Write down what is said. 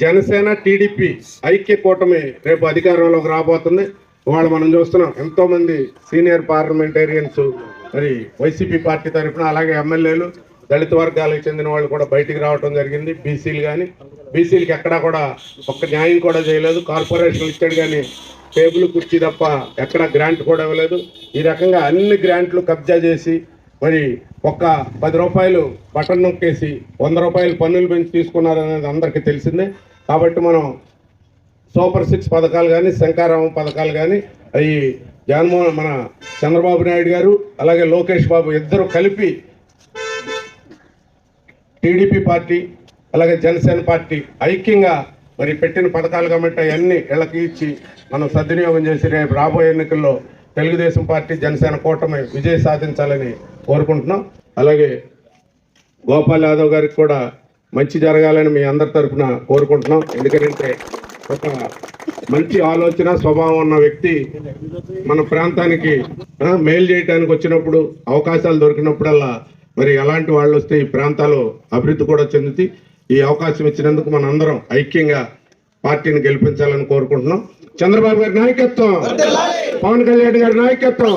Janasena TDP ఐక్య కూటమి రేపు అధికారంలోకి రాబోతుంది. ఇవాళ మనం చూస్తున్నాం ఎంతో మంది సీనియర్ పార్లమెంటేరియన్స్ మరి వైసీపీ పార్టీ తరఫున అలాగే ఎమ్మెల్యేలు దళిత వర్గాలకు చెందిన వాళ్ళు కూడా బయటికి రావడం జరిగింది. బీసీలు కానీ బీసీలకి ఎక్కడా కూడా ఒక్క న్యాయం కూడా చేయలేదు. కార్పొరేషన్ ఇచ్చాడు కానీ టేబుల్ కుర్చీ తప్ప ఎక్కడ గ్రాంట్ కూడా ఇవ్వలేదు. ఈ రకంగా అన్ని గ్రాంట్లు కబ్జా చేసి మరి ఒక్క పది రూపాయలు బటన్ నొక్కేసి వంద రూపాయలు పన్నులు పెంచి తీసుకున్నారనేది అందరికీ తెలిసిందే. కాబట్టి మనం సూపర్ సిక్స్ పథకాలు కానీ శంకారామ పథకాలు కానీ అవి జగన్మోహన్ మన చంద్రబాబు నాయుడు గారు అలాగే లోకేష్ బాబు ఇద్దరు కలిపి టీడీపీ పార్టీ అలాగే జనసేన పార్టీ ఐక్యంగా మరి పెట్టిన పథకాలు కాబట్టి అవన్నీ ఇళ్ళకి ఇచ్చి మనం సద్వినియోగం చేసి రేపు రాబోయే ఎన్నికల్లో తెలుగుదేశం పార్టీ జనసేన కూటమి విజయం సాధించాలని కోరుకుంటున్నాం. అలాగే గోపాల్ యాదవ్ గారికి కూడా మంచి జరగాలని మీ అందరి తరఫున కోరుకుంటున్నాం. ఎందుకంటే ఒక మంచి ఆలోచన స్వభావం ఉన్న వ్యక్తి మన ప్రాంతానికి మేలు చేయడానికి వచ్చినప్పుడు అవకాశాలు దొరికినప్పుడల్లా మరి ఎలాంటి వాళ్ళు వస్తే ఈ ప్రాంతాలు అభివృద్ధి కూడా చెందుతాయి. ఈ అవకాశం ఇచ్చినందుకు మనందరం ఐక్యంగా పార్టీని గెలిపించాలని కోరుకుంటున్నాం. చంద్రబాబు గారి నాయకత్వం పవన్ కళ్యాణ్ గారి నాయకత్వం